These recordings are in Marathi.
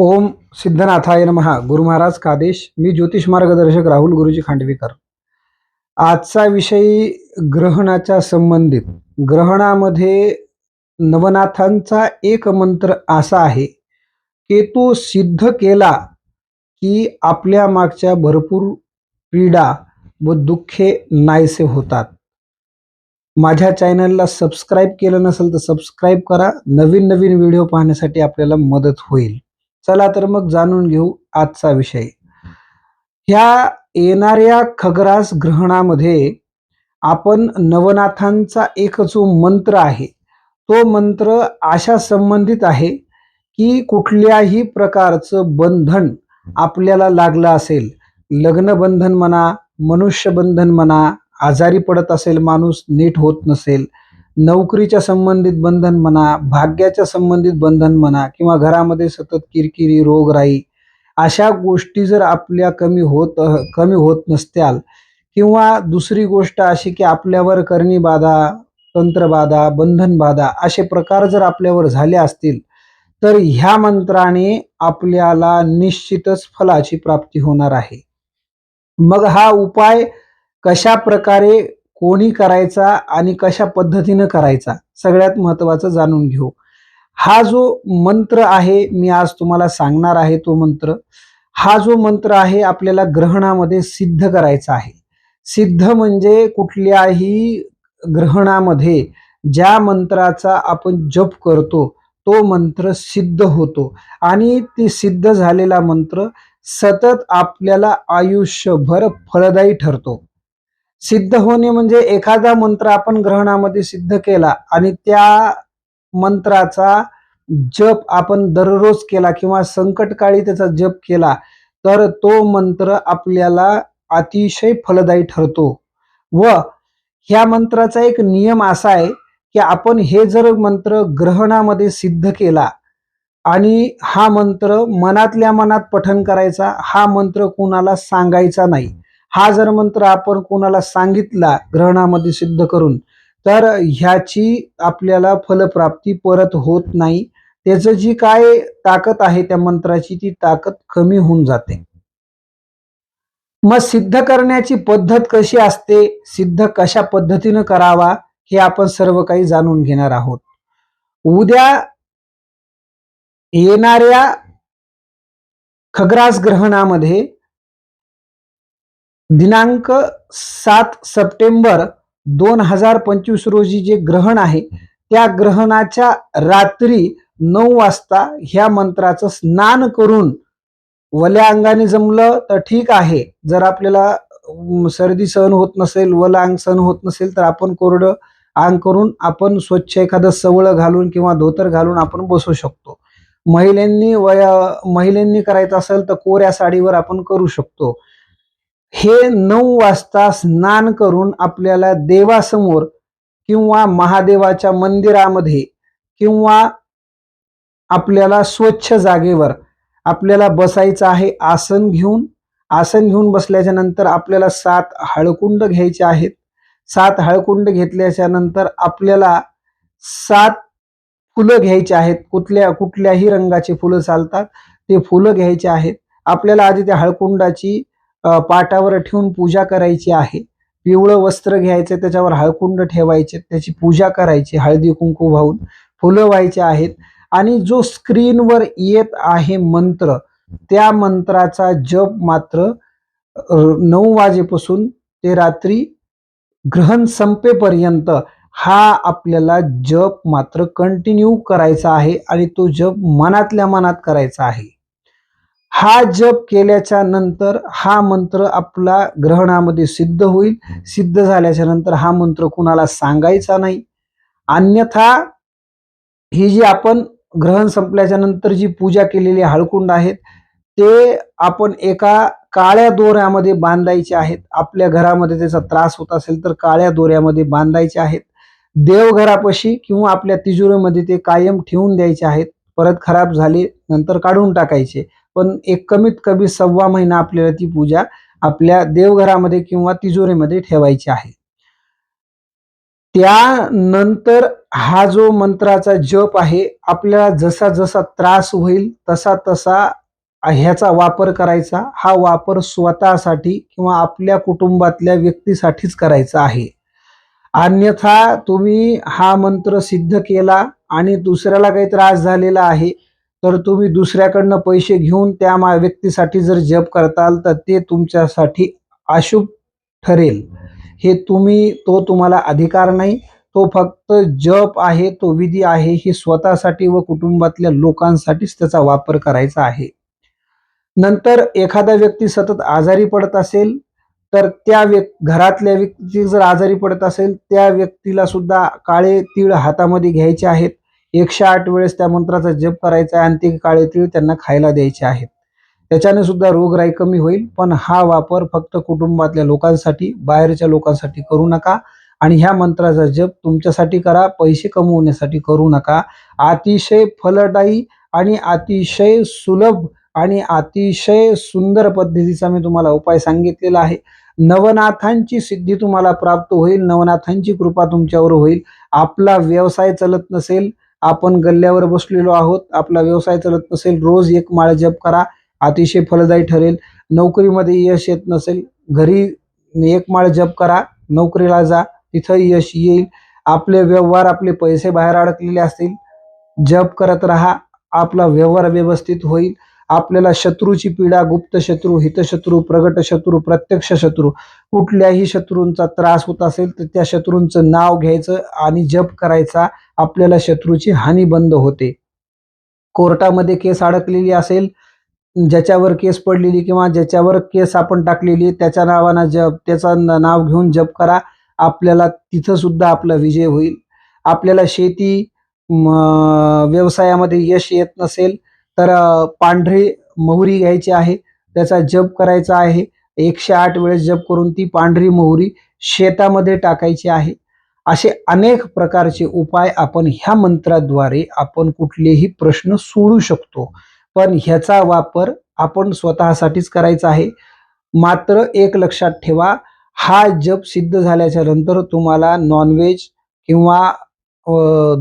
ओम सिद्धनाथाय महा गुरु महाराज कादेश मी ज्योतिष मार्गदर्शक राहुल गुरुजी खांडवीकर. आजचा विषय ग्रहणाच्या संबंधित. ग्रहणामध्ये नवनाथांचा एक मंत्र असा आहे की तो सिद्ध केला की आपल्या मागच्या भरपूर पीडा व दुःखे नाहीसे होतात. माझ्या चॅनलला सबस्क्राईब केलं नसेल तर सबस्क्राईब करा. नवीन नवीन व्हिडिओ पाहण्यासाठी आपल्याला मदत होईल. चला तर मग जाणून घेऊ आजचा विषय. ह्या येणाऱ्या खगरास ग्रहणामध्ये आपण नवनाथांचा एक जो मंत्र आहे तो मंत्र अशा संबंधित आहे की कुठल्याही प्रकारचं बंधन आपल्याला लागलं असेल लग्न बंधन म्हणा मनुष्य बंधन म्हणा आजारी पडत असेल माणूस नीट होत नसेल नोकरीच्या संबंधित बंधन म्हणा भाग्याच्या संबंधित बंधन म्हणा किंवा घरामध्ये सतत किरकिरी रोगराई अशा गोष्टी जर आपल्या कमी होत कमी होत नसत्याल किंवा दुसरी गोष्ट अशी की आपल्यावर करणी बाधा तंत्रबाधा बंधनबाधा असे प्रकार जर आपल्यावर झाले असतील तर ह्या मंत्राने आपल्याला निश्चितच फलाची प्राप्ती होणार आहे. मग हा उपाय कशा प्रकारे कोणी करायचा आणि कशा पद्धतीनं करायचा सगळ्यात महत्त्वाचं जाणून घेऊ. हा जो मंत्र आहे मी आज तुम्हाला सांगणार आहे तो मंत्र. हा जो मंत्र आहे आपल्याला ग्रहणामध्ये सिद्ध करायचा आहे. सिद्ध म्हणजे कुठल्याही ग्रहणामध्ये ज्या मंत्राचा आपण जप करतो तो मंत्र सिद्ध होतो. आणि ती सिद्ध झालेला मंत्र सतत आपल्याला आयुष्यभर फलदायी ठरतो. सिद्ध होणे म्हणजे एखादा मंत्र आपण ग्रहणामध्ये सिद्ध केला आणि त्या मंत्राचा जप आपण दररोज केला किंवा संकटकाळी त्याचा जप केला तर तो मंत्र आपल्याला अतिशय फलदायी ठरतो. व ह्या मंत्राचा एक नियम असा आहे की आपण हे जर मंत्र ग्रहणामध्ये सिद्ध केला आणि हा मंत्र मनातल्या मनात पठन करायचा हा मंत्र कुणाला सांगायचा नाही. हा जर मंत्र आपण कोणाला सांगितला ग्रहणामध्ये सिद्ध करून तर ह्याची आपल्याला फलप्राप्ती परत होत नाही. त्याचं जी काय ताकद आहे त्या मंत्राची ती ताकद कमी होऊन जाते. मग सिद्ध करण्याची पद्धत कशी असते? सिद्ध कशा पद्धतीनं करावा? हे आपण सर्व काही जाणून घेणार आहोत. उद्या येणाऱ्या खग्रास ग्रहणामध्ये दिनांक सात सप्टेंबर दोन हजार पंचवीस रोजी जे ग्रहण आहे त्या ग्रहणाच्या रात्री नऊ वाजता ह्या मंत्राचं स्नान करून वल्या अंगाने जमलं तर ठीक आहे. जर आपल्याला सर्दी सहन होत नसेल वला अंग सहन होत नसेल तर आपण कोरडं अंग करून आपण स्वच्छ एखादं सवळं घालून किंवा धोतर घालून आपण बसू शकतो. महिलांनी वया महिलांनी करायचं असेल तर कोऱ्या साडीवर आपण करू शकतो. हे नऊ वाजता स्नान करून आपल्याला देवासमोर किंवा महादेवाच्या मंदिरामध्ये किंवा आपल्याला स्वच्छ जागेवर आपल्याला बसायचं आहे आसन घेऊन. आसन घेऊन बसल्याच्या नंतर आपल्याला सात हळकुंड घ्यायचे आहेत. सात हळकुंड घेतल्याच्या नंतर आपल्याला सात फुलं घ्यायची आहेत. कुठल्या कुठल्याही रंगाची फुलं चालतात ते फुलं घ्यायचे आहेत. आपल्याला आधी त्या हळकुंडाची पाटावर ठेवून पूजा करायची आहे. पिवळं वस्त्र घ्यायचं त्याच्यावर हळकुंड ठेवायचे त्याची पूजा करायची हळदी कुंकू वाहून फुलं व्हायचे आहेत. आणि जो स्क्रीनवर येत आहे मंत्र त्या मंत्राचा जप मात्र नऊ वाजेपासून ते रात्री ग्रहण संपेपर्यंत हा आपल्याला जप मात्र कंटिन्यू करायचा आहे आणि तो जप मनातल्या मनात करायचा आहे. हा जप केल्याच्यानंतर हा मंत्र आपला ग्रहणामध्ये सिद्ध होईल. सिद्ध झाल्याच्यानंतर हा मंत्र कुणाला सांगायचा नाही. अन्यथा ही जी आपण ग्रहण संपल्याच्या नंतर जी पूजा केलेली हळकुंड आहेत ते आपण एका काळ्या दोऱ्यामध्ये बांधायचे आहेत. आपल्या घरामध्ये त्याचा त्रास होत असेल तर काळ्या दोऱ्यामध्ये बांधायचे आहेत. देवघरापाशी किंवा आपल्या तिजोरीमध्ये ते कायम ठेवून द्यायचे आहेत. परत खराब झाले नंतर काढून टाकायचे. पण एक कमीत कमी सव्वा महिना आपल्याला ती पूजा आपल्या देवघरामध्ये किंवा तिजोरीमध्ये ठेवायची आहे. त्यानंतर हा जो मंत्राचा जप आहे आपल्याला जसा जसा त्रास होईल तसा तसा ह्याचा वापर करायचा. हा वापर स्वतःसाठी किंवा आपल्या कुटुंबातल्या व्यक्तीसाठीच करायचा आहे. अन्यथा तुम्ही हा मंत्र सिद्ध केला आणि दुसऱ्याला काही त्रास झालेला आहे तर तुम्ही दुसऱ्याकडनं पैसे घेऊन त्या मा व्यक्तीसाठी जर जप करताल तर ते तुमच्यासाठी अशुभ ठरेल. हे तुम्ही तो तुम्हाला अधिकार नाही. तो फक्त जप आहे तो विधी आहे हे स्वतःसाठी व कुटुंबातल्या लोकांसाठीच त्याचा वापर करायचा आहे. नंतर एखादा व्यक्ती सतत आजारी पडत असेल तर त्या व्यक् घरातल्या व्यक्ती जर आजारी पडत असेल त्या व्यक्तीला सुद्धा काळे तीळ हातामध्ये घ्यायचे आहेत. एकशे आठ वेळेस त्या मंत्राचा जप करायचा आहे आणि ते काळे तीळ त्यांना खायला द्यायचे आहेत. त्याच्याने सुद्धा रोगराई कमी होईल पण हा वापर फक्त कुटुंबातल्या लोकांसाठी बाहेरच्या लोकांसाठी करू नका आणि ह्या मंत्राचा जप तुमच्यासाठी करा पैसे कमवण्यासाठी करू नका. अतिशय फलदायी आणि अतिशय सुलभ आणि अतिशय सुंदर पद्धतीचा मी तुम्हाला उपाय सांगितलेला आहे. नवनाथांची सिद्धी तुम्हाला प्राप्त होईल नवनाथांची कृपा तुमच्यावर होईल. आपला व्यवसाय चलत नसेल आपण गल्ल्यावर बसलेलो आहोत. आपला व्यवसाय चालत नसेल रोज एक माळ जप करा. अतिशय फलदायी ठरेल. नोकरीमध्ये यश येत नसेल घरी एक माळ जप करा. नोकरीला जा तिथं यश येईल. आपले व्यवहार आपले पैसे बाहेर अडकलेले असतील. जप करत राहा. आपला व्यवहार व्यवस्थित होईल. आपल्याला शत्रूची पीडा गुप्त शत्रू हितशत्रू प्रगट शत्रू प्रत्यक्ष शत्रू कुठल्याही शत्रूंचा त्रास होत असेल तर त्या शत्रूंचं नाव घ्यायचं आणि जप करायचा आपल्याला शत्रूची हानी बंद होते. कोर्टामध्ये केस अडकलेली असेल ज्याच्यावर केस पडलेली किंवा ज्याच्यावर केस आपण टाकलेली त्याच्या नावानं जप त्याचा नाव घेऊन जप करा. आपल्याला तिथं सुद्धा आपला विजय होईल. आपल्याला शेती व्यवसायामध्ये यश येत नसेल तर पांढरी मोहरी घ्यायची आहे. त्याचा जप करायचा आहे. एकशे आठ वेळेस जप करून ती पांढरी मोहरी शेतामध्ये टाकायची आहे. असे अनेक प्रकारचे उपाय आपण ह्या मंत्राद्वारे आपण कुठलेही प्रश्न सोडू शकतो. पण ह्याचा वापर आपण स्वतःसाठीच करायचा आहे. मात्र एक लक्षात ठेवा हा जप सिद्ध झाल्याच्यानंतर तुम्हाला नॉनव्हेज किंवा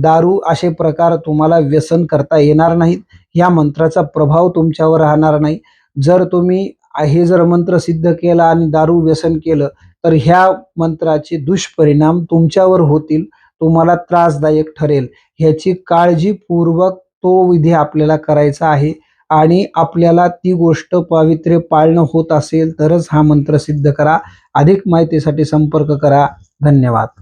दारू असे प्रकार तुम्हाला व्यसन करता येणार नाहीत. या मंत्राचा प्रभाव तुमच्यावर राहणार नाही. जर तुम्ही हे जर मंत्र सिद्ध केला आणि दारू व्यसन केलं तर ह्या मंत्राचे दुष्परिणाम तुमच्यावर होतील. तुम्हाला त्रासदायक ठरेल. ह्याची काळजीपूर्वक तो विधी आपल्याला करायचा आहे आणि आपल्याला ती गोष्ट पावित्र्य पाळणं होत असेल तरच हा मंत्र सिद्ध करा. अधिक माहितीसाठी संपर्क करा. धन्यवाद.